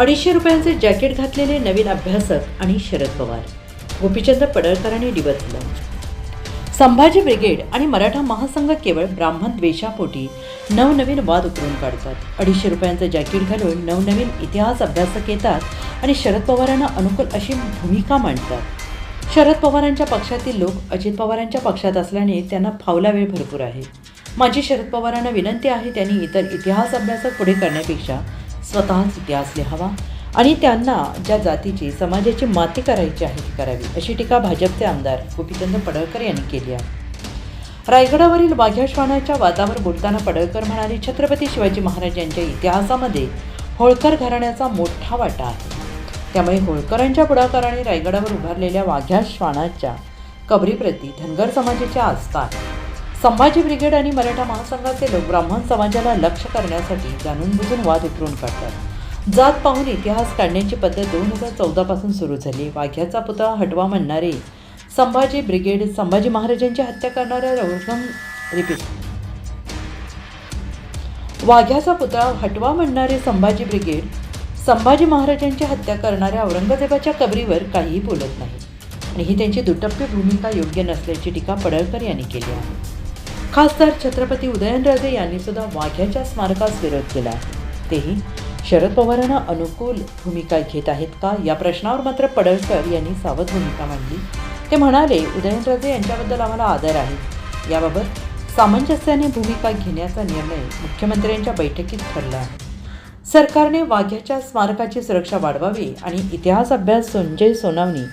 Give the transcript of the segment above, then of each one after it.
अडीचशे रुपयांचे जॅकेट घातलेले नवीन अभ्यासक आणि शरद पवार. गोपीचंद पडळकरांनी डिवचलं संभाजी ब्रिगेड आणि मराठा महासंघ केवळ ब्राह्मण द्वेषापोटी नवनवीन वाद उकरून काढतात. अडीचशे रुपयांचं जॅकेट घालून नवनवीन इतिहास अभ्यासक येतात आणि शरद पवारांना अनुकूल अशी भूमिका मांडतात. शरद पवारांच्या पक्षातील लोक अजित पवारांच्या पक्षात असल्याने त्यांना फावला वेळ भरपूर आहे. माझी शरद पवारांना विनंती आहे त्यांनी इतर इतिहास अभ्यासक पुढे करण्यापेक्षा स्वतःच इतिहास लिहावा आणि त्यांना ज्या जातीची समाजाची माती करायची आहे ती करावी अशी टीका भाजपचे आमदार गोपीचंद पडळकर यांनी केली आहे. रायगडावरील वाघ्या श्वानाच्या वादावर बोलताना पडळकर म्हणाले छत्रपती शिवाजी महाराज यांच्या इतिहासामध्ये होळकर घराण्याचा मोठा वाटा आहे. त्यामुळे होळकरांच्या पुढाकाराने रायगडावर उभारलेल्या वाघ्या श्वानाच्या कबरीप्रती धनगर समाजाची आस्था आहे. संभाजी ब्रिगेड आणि मराठा महासंघाचे लोक ब्राह्मण समाजाला लक्ष करण्यासाठी जाणून बुजून वाद उतरून काढतात. जात पाहून इतिहास काढण्याची पद्धत दोन हजार चौदापासून सुरू झाली. वाघ्याचा पुतळा हटवा म्हणणारे संभाजी ब्रिगेड संभाजी महाराजांची हत्या करणाऱ्या औरंग रिपीट. वाघ्याचा पुतळा हटवा म्हणणारे संभाजी ब्रिगेड संभाजी महाराजांची हत्या करणाऱ्या औरंगजेबाच्या कबरीवर काहीही बोलत नाही. आणि ही त्यांची दुटप्पी भूमिका योग्य नसल्याची टीका पडळकर यांनी केली आहे. खासदार छत्रपती उदयनराजे यांनी सुद्धा वाघ्याच्या स्मारकास विरोध केला. आहे तेही शरद पवारांना अनुकूल भूमिका घेत आहेत का? या प्रश्नावर मात्र पडळकर यांनी सावध भूमिका मांडली. ते म्हणाले उदयनराजे यांच्याबद्दल आम्हाला आदर आहे. याबाबत सामंजस्याने भूमिका घेण्याचा निर्णय मुख्यमंत्र्यांच्या बैठकीत ठरला आहे. सरकारने वाघ्याच्या स्मारकाची सुरक्षा वाढवावी आणि इतिहास अभ्यास संजय सोनावणी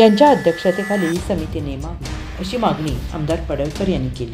यांच्या अध्यक्षतेखाली समिती नेमावी अशी मागणी आमदार पडळकर यांनी केली.